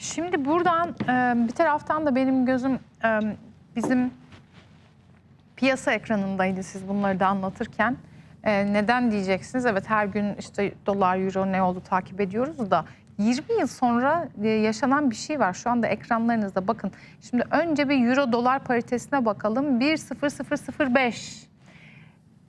Şimdi buradan e, bir taraftan da benim gözüm e, bizim piyasa ekranındaydı siz bunları da anlatırken. E, neden diyeceksiniz? Evet her gün işte dolar, euro ne oldu takip ediyoruz da 20 yıl sonra yaşanan bir şey var. Şu anda ekranlarınızda bakın. Şimdi önce bir euro dolar paritesine bakalım. 1.0005.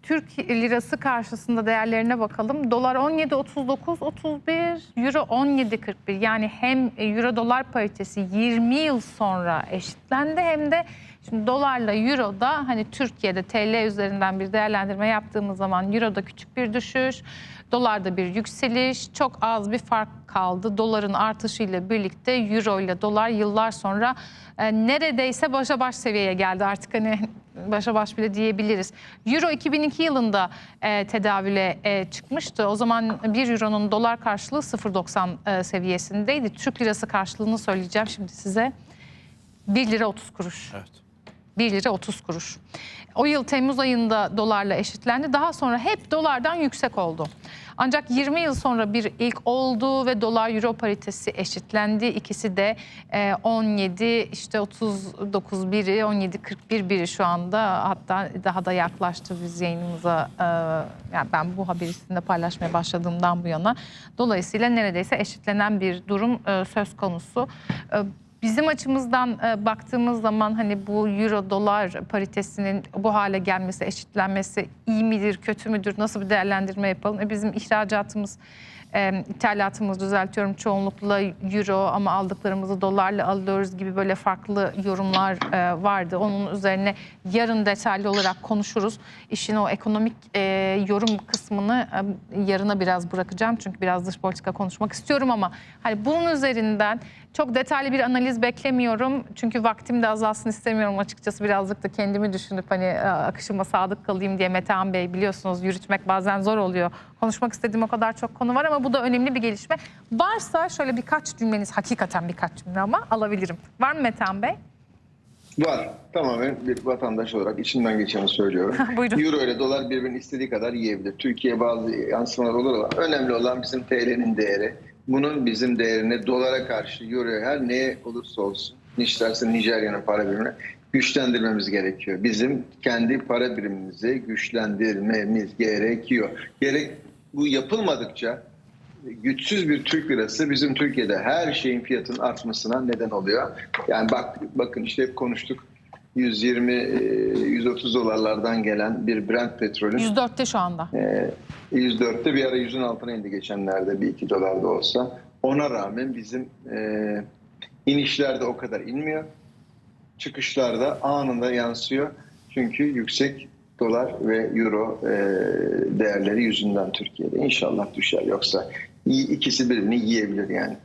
Türk lirası karşısında değerlerine bakalım. Dolar 17.39.31, euro 17.41. Yani hem euro dolar paritesi 20 yıl sonra eşitlendi hem de şimdi dolarla euro da hani Türkiye'de TL üzerinden bir değerlendirme yaptığımız zaman euroda küçük bir düşüş, dolarda bir yükseliş, çok az bir fark kaldı. Doların artışıyla birlikte euro ile dolar yıllar sonra e, neredeyse başa baş seviyeye geldi artık hani başa baş bile diyebiliriz. Euro 2002 yılında e, tedavüle e, çıkmıştı. O zaman 1 euronun dolar karşılığı 0.90 e, seviyesindeydi. Türk lirası karşılığını söyleyeceğim şimdi size. 1 lira 30 kuruş. Evet. 1 lira 30 kuruş. O yıl Temmuz ayında dolarla eşitlendi. Daha sonra hep dolardan yüksek oldu. Ancak 20 yıl sonra bir ilk oldu ve dolar euro paritesi eşitlendi. İkisi de e, 17 işte 39 biri 17 41 biri şu anda hatta daha da yaklaştı biz yayınımıza. e, yani ben bu haberi sizinle paylaşmaya başladığımdan bu yana. Dolayısıyla neredeyse eşitlenen bir durum e, söz konusu. Bizim açımızdan e, baktığımız zaman hani bu euro dolar paritesinin bu hale gelmesi, eşitlenmesi iyi midir, kötü müdür, nasıl bir değerlendirme yapalım? E, bizim ihracatımız, e, ithalatımız düzeltiyorum çoğunlukla euro ama aldıklarımızı dolarla alıyoruz gibi böyle farklı yorumlar e, vardı. Onun üzerine yarın detaylı olarak konuşuruz. İşin o ekonomik e, yorum kısmını e, yarına biraz bırakacağım. Çünkü biraz dış politika konuşmak istiyorum ama hani bunun üzerinden çok detaylı bir analiz beklemiyorum. Çünkü vaktim de azalsın istemiyorum açıkçası. Birazcık da kendimi düşünüp hani e, akışıma sadık kalayım diye Metehan Bey biliyorsunuz yürütmek bazen zor oluyor. Konuşmak istediğim o kadar çok konu var ama bu da önemli bir gelişme. Varsa şöyle birkaç cümleniz hakikaten birkaç cümle ama alabilirim. Var mı Metehan Bey? Var. Tamamen bir vatandaş olarak içimden geçeni söylüyorum. Buyurun. Euro ile dolar birbirini istediği kadar yiyebilir. Türkiye bazı yansımalar olur ama önemli olan bizim TL'nin değeri. Bunun bizim değerini dolara karşı euroya her neye olursa olsun isterse Nijerya'nın para birimine güçlendirmemiz gerekiyor. Bizim kendi para birimimizi güçlendirmemiz gerekiyor. Gerek bu yapılmadıkça güçsüz bir Türk lirası bizim Türkiye'de her şeyin fiyatının artmasına neden oluyor. Yani bak bakın işte hep konuştuk. 120 e, 130 dolarlardan gelen bir Brent petrolün 104'te şu anda. e, 104'te bir ara 100'ün altına indi geçenlerde bir 2 dolar da olsa. Ona rağmen bizim e, inişlerde o kadar inmiyor. Çıkışlarda anında yansıyor. Çünkü yüksek dolar ve euro e, değerleri yüzünden Türkiye'de. İnşallah düşer. Yoksa ikisi birbirini yiyebilir yani.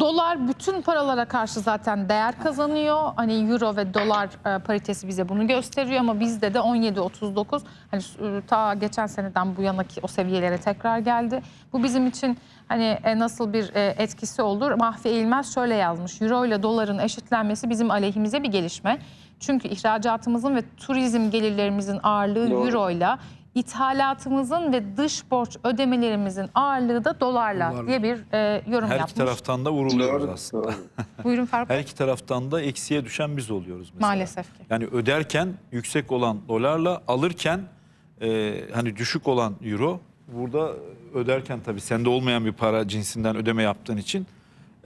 Dolar bütün paralara karşı zaten değer kazanıyor. Hani euro ve dolar e, paritesi bize bunu gösteriyor ama bizde de 17.39 hani e, ta geçen seneden bu yanaki o seviyelere tekrar geldi. Bu bizim için hani e, nasıl bir etkisi olur? Mahfi Eğilmez şöyle yazmış. Euro ile doların eşitlenmesi bizim aleyhimize bir gelişme. Çünkü ihracatımızın ve turizm gelirlerimizin ağırlığı Doğru. euro ile ithalatımızın ve dış borç ödemelerimizin ağırlığı da dolarla, Dolarla. diye bir e, yorum Her yapmış. iki taraftan da vuruluyoruz Doğru. aslında. doğru. Buyurun Faruk. Her iki taraftan da eksiye düşen biz oluyoruz mesela. Maalesef ki. Yani öderken yüksek olan dolarla alırken e, hani düşük olan euro burada öderken tabii sende olmayan bir para cinsinden ödeme yaptığın için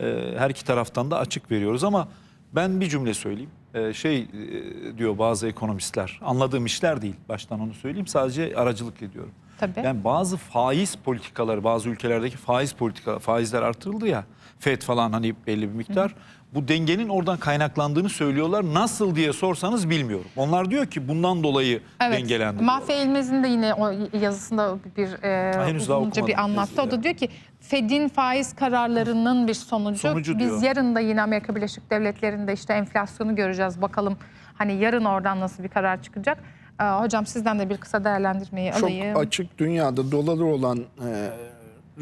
e, her iki taraftan da açık veriyoruz ama ben bir cümle söyleyeyim. E, şey e, diyor bazı ekonomistler anladığım işler değil baştan onu söyleyeyim sadece aracılık ediyorum. Tabii. Yani bazı faiz politikaları, bazı ülkelerdeki faiz politika, faizler artırıldı ya. FED falan hani belli bir miktar. Bu dengenin oradan kaynaklandığını söylüyorlar. Nasıl diye sorsanız bilmiyorum. Onlar diyor ki bundan dolayı dengelendi. Mahfi Eğilmez'in de yine o yazısında bir e, henüz daha uzunca bir anlattı. O da diyor ki Fed'in faiz kararlarının bir sonucu. Sonucu Biz diyor. yarın da yine Amerika Birleşik Devletleri'nde işte enflasyonu göreceğiz. Bakalım hani yarın oradan nasıl bir karar çıkacak. E, hocam sizden de bir kısa değerlendirmeyi Çok alayım. açık dünyada dolara olan e,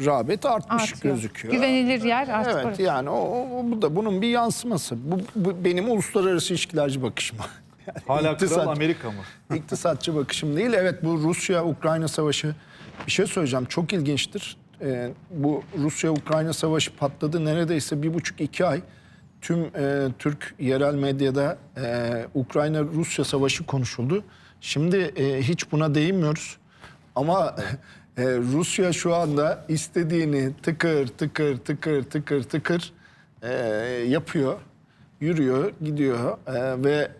rağbet artmış Artıyor. gözüküyor. Güvenilir yer artık Evet orası. yani o, o- bu da bunun bir yansıması. Bu, bu benim uluslararası ilişkilerci bakışım. Yani Hala iktisat- kral Amerika mı? İktisatçı bakışım değil. Evet bu Rusya-Ukrayna savaşı bir şey söyleyeceğim. Çok ilginçtir. e, bu Rusya-Ukrayna savaşı patladı neredeyse bir buçuk iki ay tüm e, Türk yerel medyada e, Ukrayna-Rusya savaşı konuşuldu. Şimdi e, hiç buna değinmiyoruz. Ama e, Rusya şu anda istediğini tıkır tıkır tıkır tıkır tıkır e, yapıyor, yürüyor, gidiyor E, ve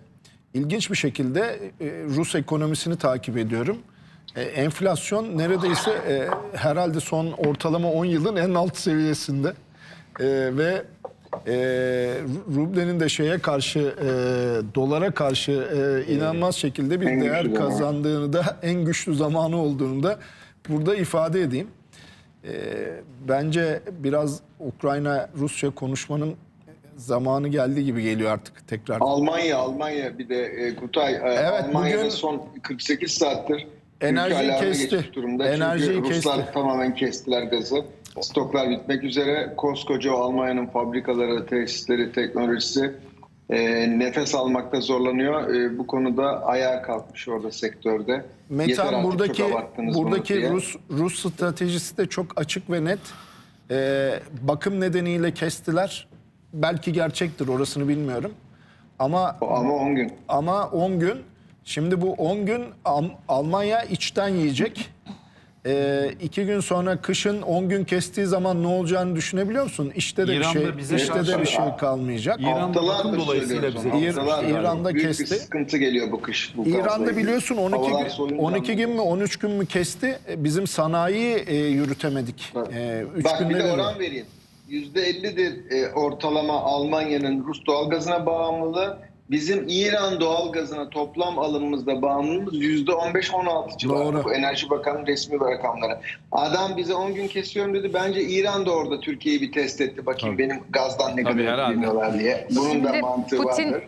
ilginç bir şekilde e, Rus ekonomisini takip ediyorum. E, enflasyon neredeyse e, herhalde son ortalama 10 yılın en alt seviyesinde E, ve e, rublenin de şeye karşı e, dolara karşı e, inanılmaz şekilde bir en değer kazandığını da en güçlü zamanı olduğunu da burada ifade edeyim. E, bence biraz Ukrayna-Rusya konuşmanın zamanı geldi gibi geliyor artık tekrar. Almanya, Almanya bir de e, Kutay, e, Evet, Almanya'da bugün- son 48 saattir Enerjiyi kesti. durumda. Enerjiyi Çünkü Ruslar kesti. tamamen kestiler gazı. Stoklar bitmek üzere. Koskoca Almanya'nın fabrikaları, tesisleri, teknolojisi e, nefes almakta zorlanıyor. E, bu konuda ayağa kalkmış orada sektörde. Metan buradaki buradaki. Rus Rus stratejisi de çok açık ve net. Ee, bakım nedeniyle kestiler. Belki gerçektir orasını bilmiyorum. Ama Ama 10 gün. ama 10 gün şimdi bu 10 gün Am- Almanya içten yiyecek. Ee, iki gün sonra kışın 10 gün kestiği zaman ne olacağını düşünebiliyor musun? İşte de İran'da bir şey, bize işte de bir şey kalmayacak. İran- İran'da bakım dolayısıyla bize- haftalardır. İran'da Büyük kesti. bir sıkıntı geliyor bu kış. Bu İran'da biliyorsun ilgili. 12 Havalar gün, soğuyunca 12 gün mü 13 gün mü kesti? E, Bizim sanayi e, yürütemedik. E, üç Bak bir de veriyor. oran vereyim. %50'dir e, ortalama Almanya'nın Rus doğalgazına bağımlılığı. Bizim İran doğalgazına toplam alımımızda bağımlılığımız %15-16 civarında. Doğru. Bu Enerji Bakanı'nın resmi rakamları. Adam bize 10 gün kesiyorum dedi. Bence İran da orada Türkiye'yi bir test etti. Bakayım benim gazdan ne Tabii, kadar etkileniyorlar diye. Bunun da Şimdi mantığı Putin- vardır.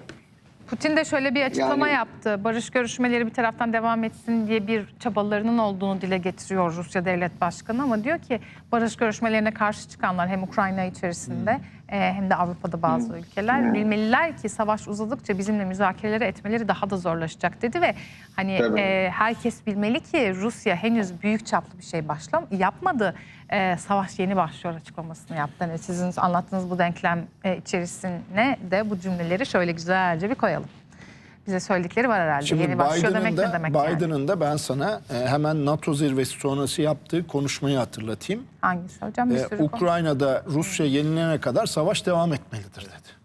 Putin de şöyle bir açıklama Yani- yaptı. Barış görüşmeleri bir taraftan devam etsin diye bir çabalarının olduğunu dile getiriyor Rusya Devlet Başkanı ama diyor ki barış görüşmelerine karşı çıkanlar hem Ukrayna içerisinde Hmm. E, hem de Avrupa'da bazı ülkeler bilmeliler ki savaş uzadıkça bizimle müzakereleri etmeleri daha da zorlaşacak dedi ve hani Tabii. e, herkes bilmeli ki Rusya henüz büyük çaplı bir şey başlam yapmadı. E, savaş yeni başlıyor açıklamasını yaptı. Yani sizin anlattığınız bu denklem e, içerisine de bu cümleleri şöyle güzelce bir koyalım. Bize söyledikleri var herhalde. Şimdi yeni başlıyor demek Biden'ın ne da, demek yani? Biden'ın da ben sana e, hemen NATO zirvesi sonrası yaptığı konuşmayı hatırlatayım. Hangisi hocam? Bir E, sürü konu. Ukrayna'da Rusya yenilene kadar savaş devam etmelidir dedi.